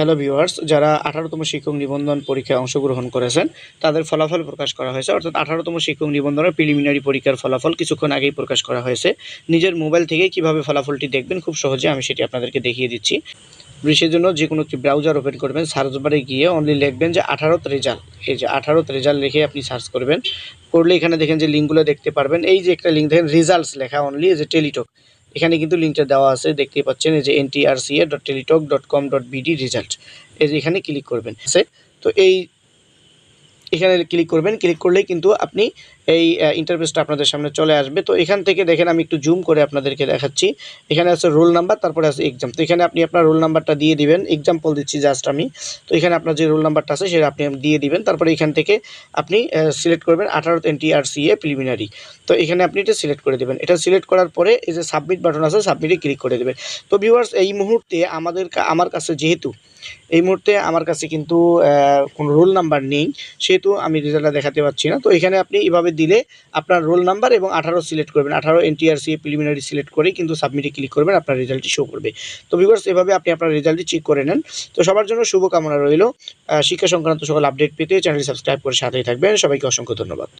Hello viewers যারা আঠারোতম শিক্ষক নিবন্ধন পরীক্ষায় অংশগ্রহণ করেছেন, তাদের ফলাফল প্রকাশ করা হয়েছে। অর্থাৎ আঠারোতম শিক্ষক নিবন্ধনের প্রিলিমিনারি পরীক্ষার ফলাফল কিছুক্ষণ আগেই প্রকাশ করা হয়েছে। নিজের মোবাইল থেকে কীভাবে ফলাফলটি দেখবেন, খুব সহজে আমি সেটি আপনাদেরকে দেখিয়ে দিচ্ছি। সেই জন্য যে কোনো একটি ব্রাউজার ওপেন করবেন সার্চ বারে গিয়ে অনলি লিখবেন যে আঠারোত রেজাল্ট। এই যে আঠারোত রেজাল্ট লিখে আপনি সার্চ করবেন। করলে এখানে দেখেন যে লিঙ্কগুলো দেখতে পারবেন। এই যে একটা লিঙ্ক দেখেন রেজাল্টস লেখা অনলি যে টেলিটক এখানে কিন্তু লিঙ্কটা দেওয়া আছে, দেখতেই পাচ্ছেন, এই যে NTRCA dot Teletalk dot com dot BD result এই যে এখানে ক্লিক করবেন। সে তো এই এখানে ক্লিক করবেন ক্লিক করলেই কিন্তু আপনি এই ইন্টারফেসটা আপনাদের সামনে চলে আসবে। তো এখান থেকে দেখেন আমি একটু জুম করে আপনাদেরকে দেখাচ্ছি। এখানে আছে রোল নাম্বার তারপরে আছে এক্সাম তো এখানে আপনি আপনার রোল নাম্বারটা দিয়ে দিবেন। এক্সাম্পল দিচ্ছি জাস্ট আমি। তো এখানে আপনার যে রোল নাম্বারটা আছে, সেটা আপনি দিয়ে দিবেন। তারপরে এখান থেকে আপনি সিলেক্ট করবেন আঠারোতে এনটিআরসিএ প্রিলিমিনারি তো এখানে আপনি এটা সিলেক্ট করে দেবেন। এটা সিলেক্ট করার পরে এই যে সাবমিট বাটন আছে সাবমিটে ক্লিক করে দেবেন। তো ভিউয়ার্স এই মুহূর্তে আমাদের আমার কাছে যেহেতু, এই মুহূর্তে আমার কাছে কিন্তু কোনো রোল নাম্বার নেই সেহেতু আমি রেজাল্টটা দেখাতে পাচ্ছি না, তো এখানে আপনি এভাবে দিলে আপনার রোল নাম্বার এবং আঠারো সিলেক্ট করবেন। আঠারো এনটিআরসি প্রিলিমিনারি সিলেক্ট করেই কিন্তু সাবমিটে ক্লিক করবেন, আপনার রেজাল্টটি শো করবে। তো ভিউয়ার্স এভাবে আপনি আপনার রেজাল্টটি চেক করে নেন। তো সবার জন্য শুভকামনা রইল। শিক্ষা সংক্রান্ত সকল আপডেট পেতে চ্যানেলটি সাবস্ক্রাইব করে সাথেই থাকবেন। সবাইকে অসংখ্য ধন্যবাদ।